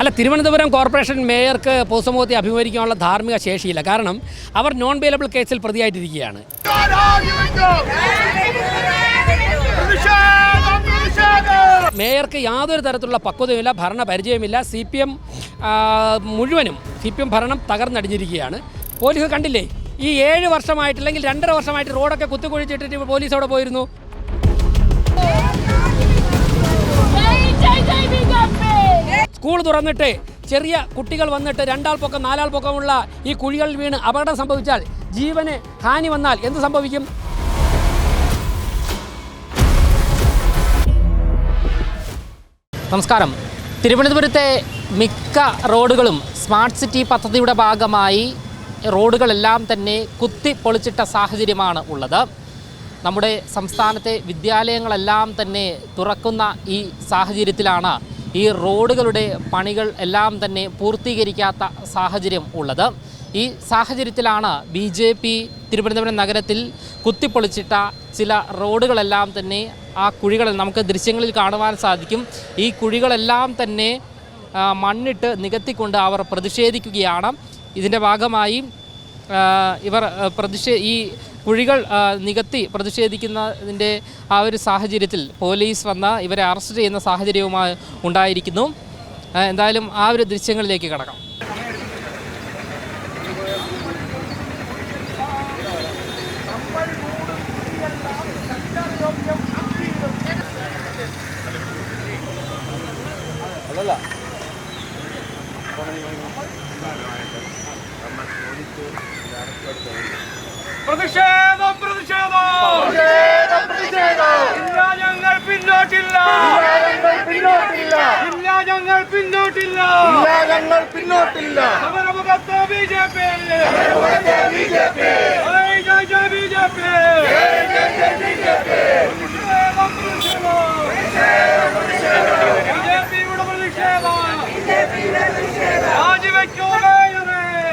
അല്ല തിരുവനന്തപുരം കോർപ്പറേഷൻ മേയർക്ക് പൊതുസമൂഹത്തെ അഭിമുഖീകരിക്കാനുള്ള ധാർമ്മിക ശേഷിയില്ല. കാരണം അവർ നോൺ ബെയിലബിൾ കേസിൽ പ്രതിയായിട്ടിരിക്കുകയാണ്. മേയർക്ക് യാതൊരു തരത്തിലുള്ള പക്വതയുമില്ല ഭരണ പരിചയമില്ല സി പി എം മുഴുവനും സി പി എം ഭരണം തകർന്നടിഞ്ഞിരിക്കുകയാണ്. പോലീസ് കണ്ടില്ലേ? ഈ ഏഴ് വർഷമായിട്ടില്ലെങ്കിൽ രണ്ടര വർഷമായിട്ട് റോഡൊക്കെ കുത്തിക്കുഴിച്ചിട്ടിട്ട് പോലീസ് അവിടെ പോയിരുന്നു. സ്കൂൾ തുറന്നിട്ട് ചെറിയ കുട്ടികൾ വന്നിട്ട് രണ്ടാൾ പൊക്കം നാലാൾ പൊക്കമുള്ള ഈ കുഴികളിൽ വീണ് അപകടം സംഭവിച്ചാൽ ജീവന് ഹാനി വന്നാൽ എന്ത് സംഭവിക്കും? നമസ്കാരം. തിരുവനന്തപുരത്തെ മിക്ക റോഡുകളും സ്മാർട്ട് സിറ്റി പദ്ധതിയുടെ ഭാഗമായി റോഡുകളെല്ലാം തന്നെ കുത്തി പൊളിച്ചിട്ട സാഹചര്യമാണ് ഉള്ളത്. നമ്മുടെ സംസ്ഥാനത്തെ വിദ്യാലയങ്ങളെല്ലാം തന്നെ തുറക്കുന്ന ഈ സാഹചര്യത്തിലാണ് ഈ റോഡുകളുടെ പണികൾ എല്ലാം തന്നെ പൂർത്തീകരിക്കാത്ത സാഹചര്യം ഉള്ളത്. ഈ സാഹചര്യത്തിലാണ് ബി ജെ പി തിരുവനന്തപുരം നഗരത്തിൽ കുത്തിപ്പൊളിച്ചിട്ട ചില റോഡുകളെല്ലാം തന്നെ ആ കുഴികൾ നമുക്ക് ദൃശ്യങ്ങളിൽ കാണുവാൻ സാധിക്കും. ഈ കുഴികളെല്ലാം തന്നെ മണ്ണിട്ട് നികത്തിക്കൊണ്ട് അവർ പ്രതിഷേധിക്കുകയാണ്. ഇതിന്റെ ഭാഗമായി ഇവർ പ്രതിഷേ ഈ കുഴികൾ നികത്തി പ്രതിഷേധിക്കുന്നതിന്റെ ആ ഒരു സാഹചര്യത്തിൽ പോലീസ് വന്ന ഇവരെ അറസ്റ്റ് ചെയ്യുന്ന സാഹചര്യവുമായി ഉണ്ടായിരിക്കുന്നു. എന്തായാലും ആ ഒരു ദൃശ്യങ്ങളിലേക്ക് കടക്കാം. പ്രതിഷേധം പ്രതിഷേധം. ഇല്ല ഞങ്ങൾ പിന്നോട്ടില്ല. പിന്നോട്ടില്ല. ഇല്ല ഞങ്ങൾ പിന്നോട്ടില്ല. ഇല്ല ഞങ്ങൾ പിന്നോട്ടില്ല. സമരമുഖത്ത് B J P. B J P. B J P. B J പിയുടെ പ്രതിഷേധം രാജിവെക്കൂ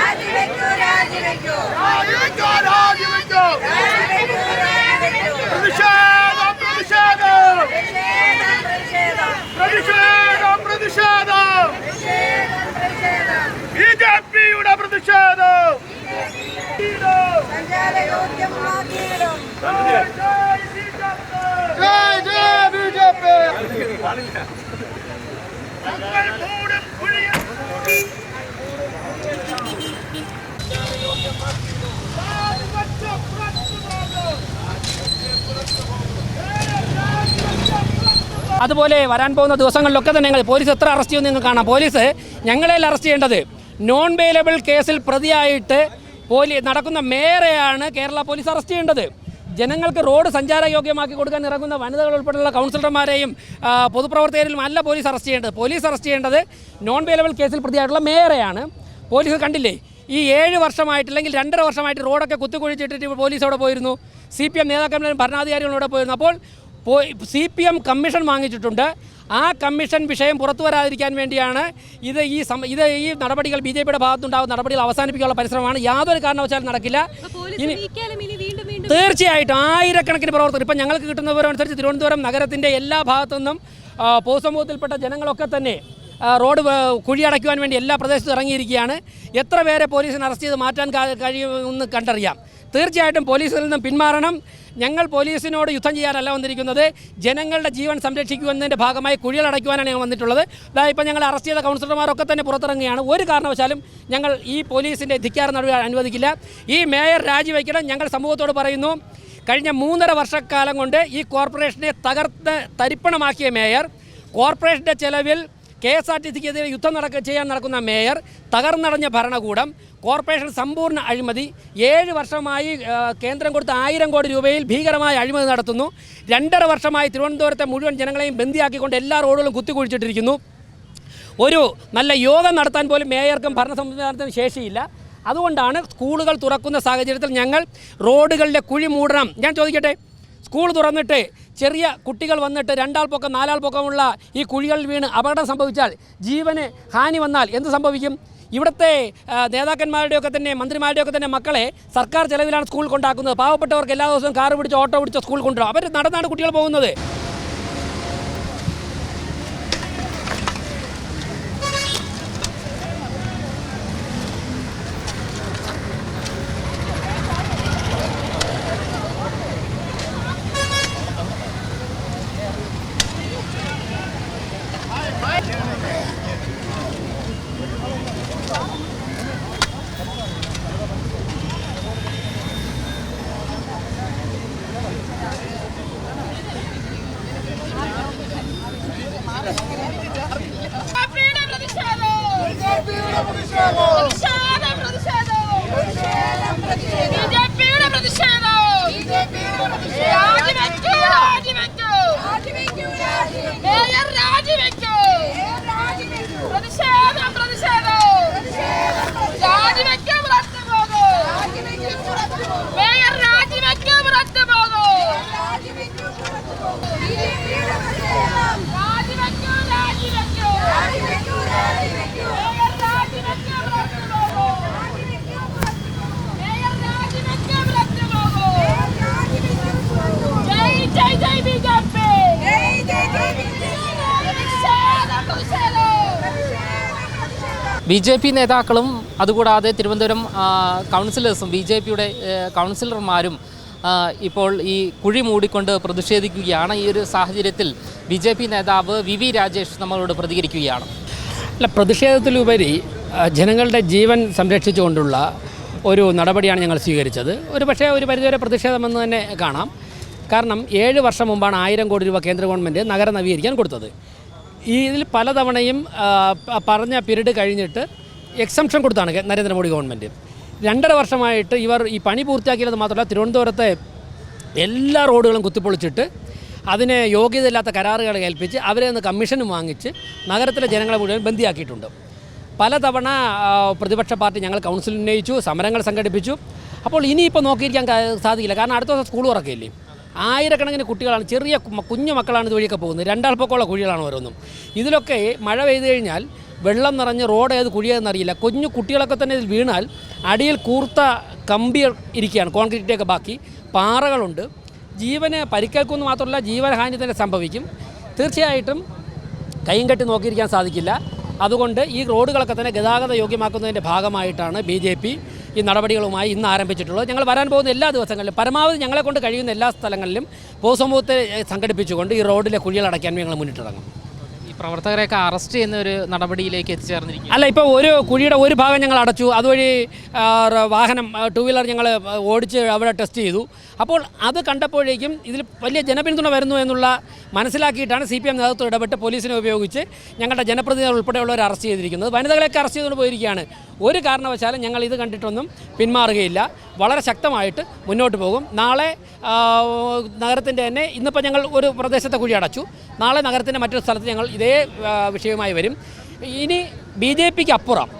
രാജിവെക്കൂ രാജിവെക്കൂ. രാജിവെക്കൂ രാജിവെക്കൂ പ്രതിഷേധം പ്രതിഷേധം പ്രതിഷേധം പ്രതിഷേധം ബി ജെ പിയുടെ പ്രതിഷേധം ജയ് ജയ് ബി ജെ പി അതുപോലെ വരാൻ പോകുന്ന ദിവസങ്ങളിലൊക്കെ തന്നെ ഞങ്ങൾ പോലീസ് എത്ര അറസ്റ്റ് ചെയ്യുമെന്ന് നിങ്ങൾ കാണാം. പോലീസ് ഞങ്ങളെ അറസ്റ്റ് ചെയ്യേണ്ടത്. നോൺ ബെയിലബിൾ കേസിൽ പ്രതിയായിട്ട് പോലീസ് നടക്കുന്ന മേയറെയാണ് കേരള പോലീസ് അറസ്റ്റ് ചെയ്യേണ്ടത്. ജനങ്ങൾക്ക് റോഡ് സഞ്ചാരയോഗ്യമാക്കി കൊടുക്കാൻ ഇറങ്ങുന്ന വനിതകൾ ഉൾപ്പെടെയുള്ള കൗൺസിലർമാരെയും പൊതുപ്രവർത്തകരെയും അല്ല പോലീസ് അറസ്റ്റ് ചെയ്യേണ്ടത്. പോലീസ് അറസ്റ്റ് ചെയ്യേണ്ടത് നോൺ വേലബിൾ കേസിൽ പ്രതിയായിട്ടുള്ള മേയറെയാണ്. പോലീസ് കണ്ടില്ലേ ഈ ഏഴ് വർഷമായിട്ടില്ലെങ്കിൽ രണ്ടര വർഷമായിട്ട് റോഡൊക്കെ കുത്തിക്കുഴിച്ചിട്ടിട്ട് പോലീസ് അവിടെ പോയിരുന്നു. സി പി എം നേതാക്കന്മാരും ഭരണാധികാരികളും അവിടെ പോയിരുന്നു. അപ്പോൾ സി പി എം കമ്മീഷൻ വാങ്ങിച്ചിട്ടുണ്ട്. ആ കമ്മീഷൻ വിഷയം പുറത്തു വരാതിരിക്കാൻ വേണ്ടിയാണ് ഇത് ഈ ഇത് ഈ നടപടികൾ ബി ജെ പിയുടെ ഭാഗത്തുണ്ടാകുന്ന നടപടികൾ അവസാനിപ്പിക്കാനുള്ള പരിശ്രമമാണ്. യാതൊരു കാരണവശാലും നടക്കില്ല. ഇനി തീർച്ചയായിട്ടും ആയിരക്കണക്കിന് പ്രവർത്തകർ. ഇപ്പം ഞങ്ങൾക്ക് കിട്ടുന്ന വിവരം അനുസരിച്ച് തിരുവനന്തപുരം നഗരത്തിന്റെ എല്ലാ ഭാഗത്തു നിന്നും പൊതുസമൂഹത്തിൽപ്പെട്ട ജനങ്ങളൊക്കെ തന്നെ റോഡ് കുഴിയടയ്ക്കുവാൻ വേണ്ടി എല്ലാ പ്രദേശത്തും ഇറങ്ങിയിരിക്കുകയാണ്. എത്ര പേരെ പോലീസിന് അറസ്റ്റ് ചെയ്ത് മാറ്റാൻ കഴിയുമെന്ന് കണ്ടറിയാം. തീർച്ചയായിട്ടും പോലീസിൽ നിന്നും പിന്മാറണം. ഞങ്ങൾ പോലീസിനോട് യുദ്ധം ചെയ്യാനല്ല വന്നിരിക്കുന്നത്. ജനങ്ങളുടെ ജീവൻ സംരക്ഷിക്കുന്നതിന്റെ ഭാഗമായി കുഴികളടയ്ക്കുവാനാണ് ഞങ്ങൾ വന്നിട്ടുള്ളത്. അതായത് ഇപ്പം ഞങ്ങൾ അറസ്റ്റ് ചെയ്ത കൗൺസിലർമാരൊക്കെ തന്നെ പുറത്തിറങ്ങുകയാണ്. ഒരു കാരണവശാലും ഞങ്ങൾ ഈ പോലീസിന്റെ ധിക്കാരം നടപടി അനുവദിക്കില്ല. ഈ മേയർ രാജിവെക്കണം ഞങ്ങൾ സമൂഹത്തോട് പറയുന്നു. കഴിഞ്ഞ മൂന്നര വർഷക്കാലം കൊണ്ട് ഈ കോർപ്പറേഷനെ തകർത്ത് തരിപ്പണമാക്കിയ മേയർ കോർപ്പറേഷന്റെ ചെലവിൽ കെ എസ് ആർ ടി സിക്കെതിരെ യുദ്ധം നടക്ക ചെയ്യാൻ നടക്കുന്ന മേയർ തകർന്നടഞ്ഞ ഭരണകൂടം കോർപ്പറേഷൻ സമ്പൂർണ അഴിമതി ഏഴ് വർഷമായി കേന്ദ്രം കൊടുത്ത ആയിരം കോടി രൂപയിൽ ഭീകരമായ അഴിമതി നടത്തുന്നു. രണ്ടര വർഷമായി തിരുവനന്തപുരത്തെ മുഴുവൻ ജനങ്ങളെയും ബന്ദിയാക്കിക്കൊണ്ട് എല്ലാ റോഡുകളും കുത്തിക്കുഴിച്ചിട്ടിരിക്കുന്നു. ഒരു നല്ല യോഗം നടത്താൻ പോലും മേയർക്കും ഭരണ സംവിധാനത്തിനും ശേഷിയില്ല. അതുകൊണ്ടാണ് സ്കൂളുകൾ തുറക്കുന്ന സാഹചര്യത്തിൽ ഞങ്ങൾ റോഡുകളിലെ കുഴി മൂടണം. ഞാൻ ചോദിക്കട്ടെ സ്കൂൾ തുറന്നിട്ട് ചെറിയ കുട്ടികൾ വന്നിട്ട് രണ്ടാൾ പൊക്കം നാലാൾ പൊക്കമുള്ള ഈ കുഴികളിൽ വീണ് അപകടം സംഭവിച്ചാൽ ജീവന് ഹാനി വന്നാൽ എന്ത് സംഭവിക്കും? ഇവിടുത്തെ നേതാക്കന്മാരുടെയൊക്കെ തന്നെ മന്ത്രിമാരുടെയൊക്കെ തന്നെ മക്കളെ സർക്കാർ ചെലവിലാണ് സ്കൂൾ കൊണ്ടാക്കുന്നത്. പാവപ്പെട്ടവർക്ക് എല്ലാ ദിവസവും കാറ് പിടിച്ച് ഓട്ടോ പിടിച്ച് സ്കൂൾ കൊണ്ടുപോകും അവർ നടന്നാണ് കുട്ടികൾ പോകുന്നത് ബിജെപിയുടെ പ്രതിഷേധം ബിജെപിയുടെ പ്രതിഷേധം പ്രതിഷേധം പ്രതിഷേധം ബിജെപിയുടെ പ്രതിഷേധം രാജിവെക്കൂ രാജിവെക്കൂ മേയർ രാജിവെക്കൂ പ്രതിഷേധം പ്രതിഷേധം രാജിവെക്കൂ പുറത്തു പോകൂ മേയർ രാജിവെക്കൂ പുറത്തു പോകൂ രാജിവെക്കൂ രാജിവെക്കൂ മേയർ രാജിവെക്കൂ പുറത്തു പോകൂ മേയർ രാജിവെക്കൂ പുറത്തു പോകൂ ജയ് ജയ് ജയ് ബിജെപി പ്രതിഷേധം പ്രതിഷേധം ബി ജെ പി നേതാക്കളും അതുകൂടാതെ തിരുവനന്തപുരം കൗൺസിലേഴ്സും ബി ജെ പിയുടെ കൗൺസിലർമാരും ഇപ്പോൾ ഈ കുഴി മൂടിക്കൊണ്ട് പ്രതിഷേധിക്കുകയാണ്. ഈ ഒരു സാഹചര്യത്തിൽ ബി ജെ പി നേതാവ് വി വി രാജേഷ് നമ്മളോട് പ്രതികരിക്കുകയാണ്. അല്ല പ്രതിഷേധത്തിലുപരി ജനങ്ങളുടെ ജീവൻ സംരക്ഷിച്ചുകൊണ്ടുള്ള ഒരു നടപടിയാണ് ഞങ്ങൾ സ്വീകരിച്ചത്. ഒരു പക്ഷേ ഒരു പരിധിവരെ പ്രതിഷേധമെന്ന് തന്നെ കാണാം. കാരണം ഏഴ് വർഷം മുമ്പാണ് ആയിരം കോടി രൂപ കേന്ദ്ര ഗവൺമെന്റ് നഗരം നവീകരിക്കാൻ കൊടുത്തത്. ഇതിൽ പലതവണയും പറഞ്ഞ പീരീഡ് കഴിഞ്ഞിട്ട് എക്സംഷൻ കൊടുത്താണ് നരേന്ദ്രമോദി ഗവൺമെന്റ് രണ്ടര വർഷമായിട്ട് ഇവർ ഈ പണി പൂർത്തിയാക്കിയത് മാത്രമല്ല തിരുവനന്തപുരത്തെ എല്ലാ റോഡുകളും കുത്തിപ്പൊളിച്ചിട്ട് അതിനെ യോഗ്യതയില്ലാത്ത കരാറുകൾ ഏൽപ്പിച്ച് അവരെ നിന്ന് കമ്മീഷനും വാങ്ങിച്ച് നഗരത്തിലെ ജനങ്ങളെ മുഴുവൻ ബന്ദിയാക്കിയിട്ടുണ്ട്. പലതവണ പ്രതിപക്ഷ പാർട്ടി ഞങ്ങൾ കൗൺസിൽ ഉന്നയിച്ചു സമരങ്ങൾ സംഘടിപ്പിച്ചു. അപ്പോൾ ഇനിയിപ്പോൾ നോക്കിയിരിക്കാൻ സാധിക്കില്ല. കാരണം അടുത്ത ദിവസം സ്കൂൾ തുറക്കില്ലേ? ആയിരക്കണക്കിന് കുട്ടികളാണ് ചെറിയ കുഞ്ഞു മക്കളാണ് ഇതുവഴിയൊക്കെ പോകുന്നത്. രണ്ടാൾ കുഴികളാണ് ഓരോന്നും. ഇതിലൊക്കെ മഴ പെയ്തു കഴിഞ്ഞാൽ വെള്ളം നിറഞ്ഞ് റോഡ് ഏത് കുഴിയതെന്നറിയില്ല കുഞ്ഞു കുട്ടികളൊക്കെ തന്നെ ഇതിൽ വീണാൽ അടിയിൽ കൂർത്ത കമ്പി ഇരിക്കുകയാണ്. കോൺക്രീറ്റിന്റെയൊക്കെ ബാക്കി പാറകളുണ്ട്. ജീവന് പരിക്കേൽക്കുമെന്ന് മാത്രമല്ല ജീവനഹാനി തന്നെ സംഭവിക്കും. തീർച്ചയായിട്ടും കൈയും കെട്ടി നോക്കിയിരിക്കാൻ സാധിക്കില്ല. അതുകൊണ്ട് ഈ റോഡുകളൊക്കെ തന്നെ ഗതാഗത യോഗ്യമാക്കുന്നതിന്റെ ഭാഗമായിട്ടാണ് ബി ജെ പി ഈ നടപടികളുമായി ഇന്ന് ആരംഭിച്ചിട്ടുള്ളത്. ഞങ്ങൾ വരാൻ പോകുന്ന എല്ലാ ദിവസങ്ങളിലും പരമാവധി ഞങ്ങളെ കൊണ്ട് കഴിയുന്ന എല്ലാ സ്ഥലങ്ങളിലും പൊതുസമൂഹത്തെ സംഘടിപ്പിച്ചുകൊണ്ട് ഈ റോഡിലെ കുഴികൾ അടയ്ക്കാൻ ഞങ്ങൾ മുന്നിട്ടിറങ്ങും. ഈ പ്രവർത്തകരെയൊക്കെ അറസ്റ്റ് ചെയ്യുന്ന ഒരു നടപടിയിലേക്ക് എത്തിച്ചേർന്നിരിക്കും അല്ല ഇപ്പോൾ ഒരു കുഴിയുടെ ഒരു ഭാഗം ഞങ്ങൾ അടച്ചു. അതുവഴി വാഹനം ടു വീലർ ഞങ്ങൾ ഓടിച്ച് അവിടെ ടെസ്റ്റ് ചെയ്തു. അപ്പോൾ അത് കണ്ടപ്പോഴേക്കും ഇതിൽ വലിയ ജനപിന്തുണ വരുന്നു എന്നുള്ള മനസ്സിലാക്കിയിട്ടാണ് സി പി എം നേതൃത്വം ഇടപെട്ട് പോലീസിനെ ഉപയോഗിച്ച് ഞങ്ങളുടെ ജനപ്രതിനിധികൾ ഉൾപ്പെടെയുള്ളവരെ അറസ്റ്റ് ചെയ്തിരിക്കുന്നത്. വനിതകളെയൊക്കെ അറസ്റ്റ് ചെയ്തുകൊണ്ട് പോയിരിക്കുകയാണ്. ഒരു കാരണവശാലും ഞങ്ങൾ ഇത് കണ്ടിട്ടൊന്നും പിന്മാറുകയില്ല. വളരെ ശക്തമായിട്ട് മുന്നോട്ട് പോകും. നാളെ നഗരത്തിന്റെ തന്നെ ഇന്നിപ്പോൾ ഞങ്ങൾ ഒരു പ്രദേശത്തെ കുഴി അടച്ചു. നാളെ നഗരത്തിന്റെ മറ്റൊരു സ്ഥലത്ത് ഞങ്ങൾ ഇതേ വിഷയവുമായി വരും. ഇനി ബി ജെ പിക്ക് അപ്പുറം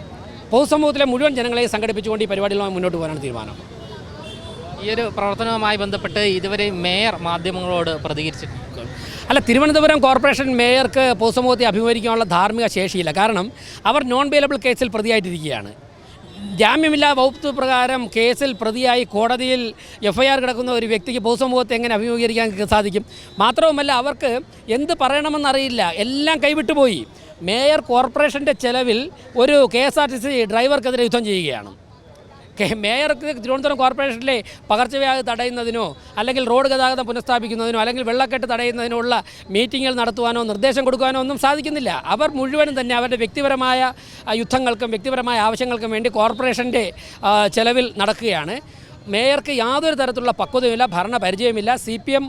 പൊതുസമൂഹത്തിലെ മുഴുവൻ ജനങ്ങളെയും സംഘടിപ്പിച്ചുകൊണ്ട് ഈ പരിപാടികളുമായി മുന്നോട്ട് പോകാനാണ് തീരുമാനം. ഈ ഒരു പ്രവർത്തനവുമായി ബന്ധപ്പെട്ട് ഇതുവരെ മേയർ മാധ്യമങ്ങളോട് പ്രതികരിച്ചിട്ടുണ്ട് അല്ല തിരുവനന്തപുരം കോർപ്പറേഷൻ മേയർക്ക് പൊതുസമൂഹത്തെ അഭിമുഖീകരിക്കാനുള്ള ധാർമ്മിക ശേഷിയില്ല. കാരണം അവർ നോൺ ബെയിലബിൾ കേസിൽ പ്രതിയായിട്ടിരിക്കുകയാണ്. ജാമ്യമില്ലാ വകുപ്പ് പ്രകാരം കേസിൽ പ്രതിയായി കോടതിയിൽ എഫ് ഐ ആർ കിടക്കുന്ന ഒരു വ്യക്തിക്ക് പൊതുസമൂഹത്തെ എങ്ങനെ അഭിമുഖീകരിക്കാൻ സാധിക്കും? മാത്രവുമല്ല അവർക്ക് എന്ത് പറയണമെന്നറിയില്ല എല്ലാം കൈവിട്ടുപോയി. മേയർ കോർപ്പറേഷന്റെ ചെലവിൽ ഒരു K S R T C ഡ്രൈവർക്കെതിരെ യുദ്ധം ചെയ്യുകയാണ്. മേയർക്ക് തിരുവനന്തപുരം കോർപ്പറേഷനിലെ പകർച്ചവ്യാധി തടയുന്നതിനോ അല്ലെങ്കിൽ റോഡ് ഗതാഗതം പുനഃസ്ഥാപിക്കുന്നതിനോ അല്ലെങ്കിൽ വെള്ളക്കെട്ട് തടയുന്നതിനോ ഉള്ള മീറ്റിങ്ങുകൾ നടത്തുവാനോ നിർദ്ദേശം കൊടുക്കുവാനോ ഒന്നും സാധിക്കുന്നില്ല. അവർ മുഴുവനും തന്നെ അവരുടെ വ്യക്തിപരമായ യുദ്ധങ്ങൾക്കും വ്യക്തിപരമായ ആവശ്യങ്ങൾക്കും വേണ്ടി കോർപ്പറേഷന്റെ ചെലവിൽ നടക്കുകയാണ്. മേയർക്ക് യാതൊരു തരത്തിലുള്ള പക്വതയുമില്ല ഭരണ പരിചയമില്ല. സി പി എം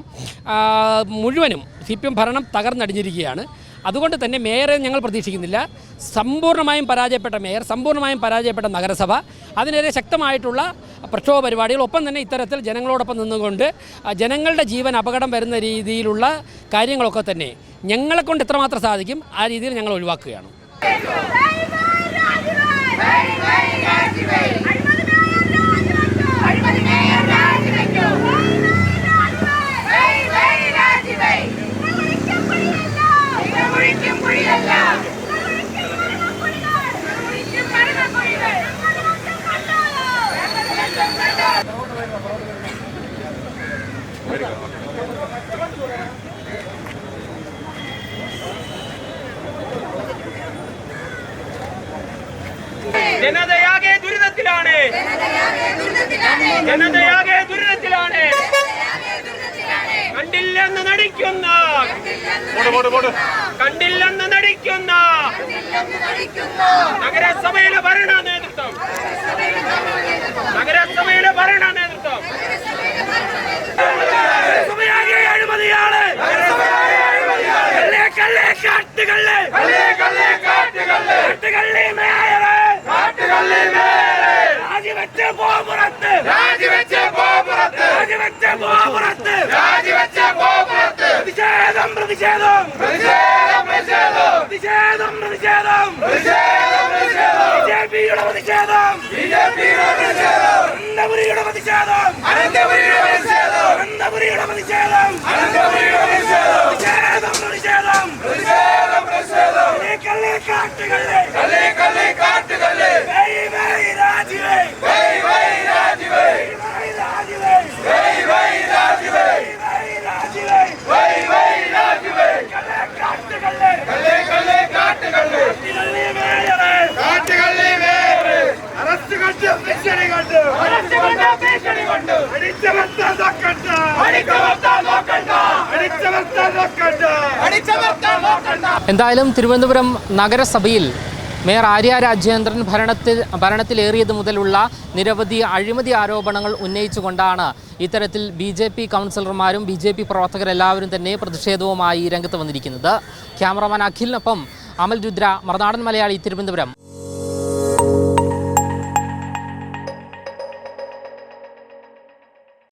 മുഴുവനും സി പി എം ഭരണം തകർന്നടിഞ്ഞിരിക്കുകയാണ്. അതുകൊണ്ട് തന്നെ മേയറെ ഞങ്ങൾ പ്രതീക്ഷിക്കുന്നില്ല. സമ്പൂർണമായും പരാജയപ്പെട്ട മേയർ സമ്പൂർണമായും പരാജയപ്പെട്ട നഗരസഭ അതിനെതിരെ ശക്തമായിട്ടുള്ള പ്രക്ഷോഭ പരിപാടികൾ ഒപ്പം തന്നെ ഇത്തരത്തിൽ ജനങ്ങളോടൊപ്പം നിന്നുകൊണ്ട് ജനങ്ങളുടെ ജീവൻ അപകടം വരുന്ന രീതിയിലുള്ള കാര്യങ്ങളൊക്കെ തന്നെ ഞങ്ങളെ കൊണ്ട് എത്രമാത്രം സാധിക്കും ആ രീതിയിൽ ഞങ്ങൾ ഒഴിവാക്കുകയാണ്. ജനതയാകെ ദുരിതത്തിലാണ്. ജനതയാകെ ദുരിതത്തിലാണ്. കണ്ടില്ലെന്ന് നടിക്കുന്ന. കണ്ടില്ലെന്ന് നടിക്കുന്ന. നഗരസഭയിലെ ഭരണ காட்டுகள்ளு கள்ளு கள்ளு காட்டுகள்ளு காட்டுகள்ளு மேயரே காட்டுகள்ளு மேயரே ராஜி வச்ச கோபுரத்து. ராஜி வச்ச கோபுரத்து. ராஜி வச்ச கோபுரத்து. ராஜி வச்ச கோபுரத்து. பிரதிஷேதம் പുറത്ത്. പ്രതിഷേധം. പ്രതിഷേധം. പ്രതിഷേധം. പ്രതിഷേധം. ബിജെപിയുടെ പ്രതിഷേധം. അനന്തപുരിയുടെ പ്രതിഷേധം. അനന്തപുരിയുടെ പ്രതിഷേധം. പ്രതിഷേധം പ്രതിഷേധം. കാട്ടുകള്ളേ. വൈ വൈ രാജിവേ. വൈ വൈ രാജിവേ. വൈ വൈ രാജിവേ വൈ വൈ രാജിവേ കള്ളേ കാട്ടുകള്ളേ കാട്ടുകള്ളി മേയറേ അറസ്റ്റ് കൊണ്ട് ഭീഷണി കൊണ്ട് ഭീഷണി കൊണ്ട് അടിച്ചമർത്താൻ നോക്കണ്ട അടിച്ചമർത്താൻ നോക്കണ്ട അടിച്ചമർത്താൻ നോക്കണ്ട എന്തായാലും തിരുവനന്തപുരം നഗരസഭയിൽ മേയർ ആര്യ രാജേന്ദ്രൻ ഭരണത്തിൽ ഭരണത്തിലേറിയത് മുതലുള്ള നിരവധി അഴിമതി ആരോപണങ്ങൾ ഉന്നയിച്ചുകൊണ്ടാണ് ഇത്തരത്തിൽ ബി ജെ പി കൗൺസിലർമാരും ബി ജെ പി പ്രവർത്തകരെല്ലാവരും തന്നെ പ്രതിഷേധവുമായി രംഗത്ത് വന്നിരിക്കുന്നത്. ക്യാമറമാൻ അഖിലിനൊപ്പം അമൽ രുദ്ര മറുനാടൻ മലയാളി തിരുവനന്തപുരം.